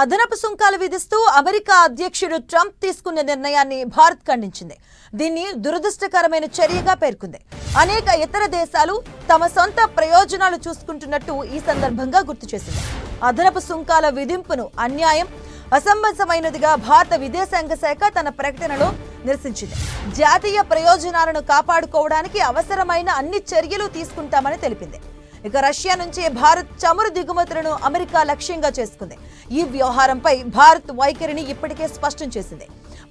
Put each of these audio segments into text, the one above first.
అదనపు సుంకాలు విధిస్తూ అమెరికా అధ్యక్షుడు ట్రంప్ తీసుకున్న నిర్ణయాన్ని భారత్ ఖండించింది. దీన్ని దురదృష్టకరమైన చర్యగా పేర్కొంది. అనేక ఇతర దేశాలు తమ సొంత ప్రయోజనాలు చూసుకుంటున్నట్టు ఈ సందర్భంగా గుర్తు చేసింది. అదనపు సుంకాల విధింపును అన్యాయం అసంబద్ధమైనదిగా భారత విదేశాంగ శాఖ తన ప్రకటనలో నిరసించింది. జాతీయ ప్రయోజనాలను కాపాడుకోవడానికి అవసరమైన అన్ని చర్యలు తీసుకుంటామని తెలిపింది. ఇక రష్యా నుంచి భారత్ చమురు దిగుమతులను అమెరికా లక్ష్యంగా చేసుకుంది. ఈ వ్యవహారంపై భారత్ వైఖరిని ఇప్పటికే స్పష్టం చేసింది.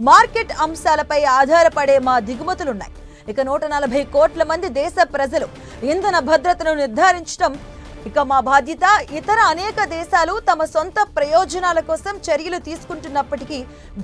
మార్కెట్ అంశాలపై ఆధారపడే మా దిగుమతులున్నాయి. ఇక నూట నలభై కోట్ల మంది దేశ ప్రజలు ఇంధన భద్రతను నిర్ధారించడం ఇక మా బాధ్యత. ఇతర అనేక దేశాలు తమ సొంత ప్రయోజనాల కోసం చర్యలు తీసుకుంటున్నప్పటికీ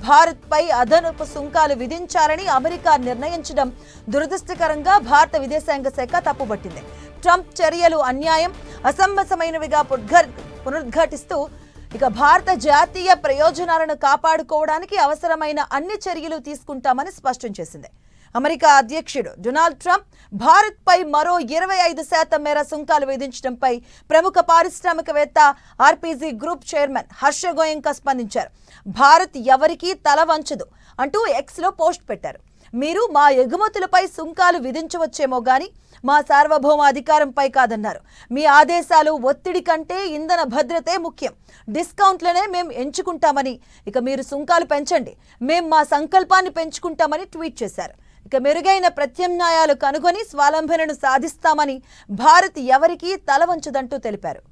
భారత్పై అదనపు సుంకాలు విధించాలని అమెరికా నిర్ణయించడం దురదృష్టకరంగా భారత విదేశాంగ శాఖ తప్పుపట్టింది. ట్రంప్ చర్యలు అన్యాయం అసంబసమైనవిగా పుడ్ఘ- పునరుద్ఘాటిస్తూ ఇక భారత జాతీయ ప్రయోజనాలను కాపాడుకోవడానికి అవసరమైన అన్ని చర్యలు తీసుకుంటామని స్పష్టం చేసింది. అమెరికా అధ్యక్షుడు డొనాల్డ్ ట్రంప్ భారత్పై మరో ఇరవై ఐదు శాతం మేర సుంకాలు విధించడంపై ప్రముఖ పారిశ్రామికవేత్త RPG group chairman Harsh Goenka స్పందించారు. భారత్ ఎవరికీ తల వంచదు అంటూ ఎక్స్లో పోస్ట్ పెట్టారు. మీరు మా ఎగుమతులపై సుంకాలు విధించవచ్చేమో గాని మా సార్వభౌమ అధికారంపై కాదన్నారు. మీ ఆదేశాలు ఒత్తిడి కంటే ఇంధన భద్రతే ముఖ్యం. డిస్కౌంట్లనే మేము ఎంచుకుంటామని ఇక మీరు సుంకాలు పెంచండి. మేము మా సంకల్పాన్ని పెంచుకుంటామని ట్వీట్ చేశారు. ఇక మెరుగైన ప్రత్యామ్నాయాలు కనుగొని స్వాలంబనను సాధిస్తామని భారత్ ఎవరికీ తలవంచదంటూ తెలిపారు.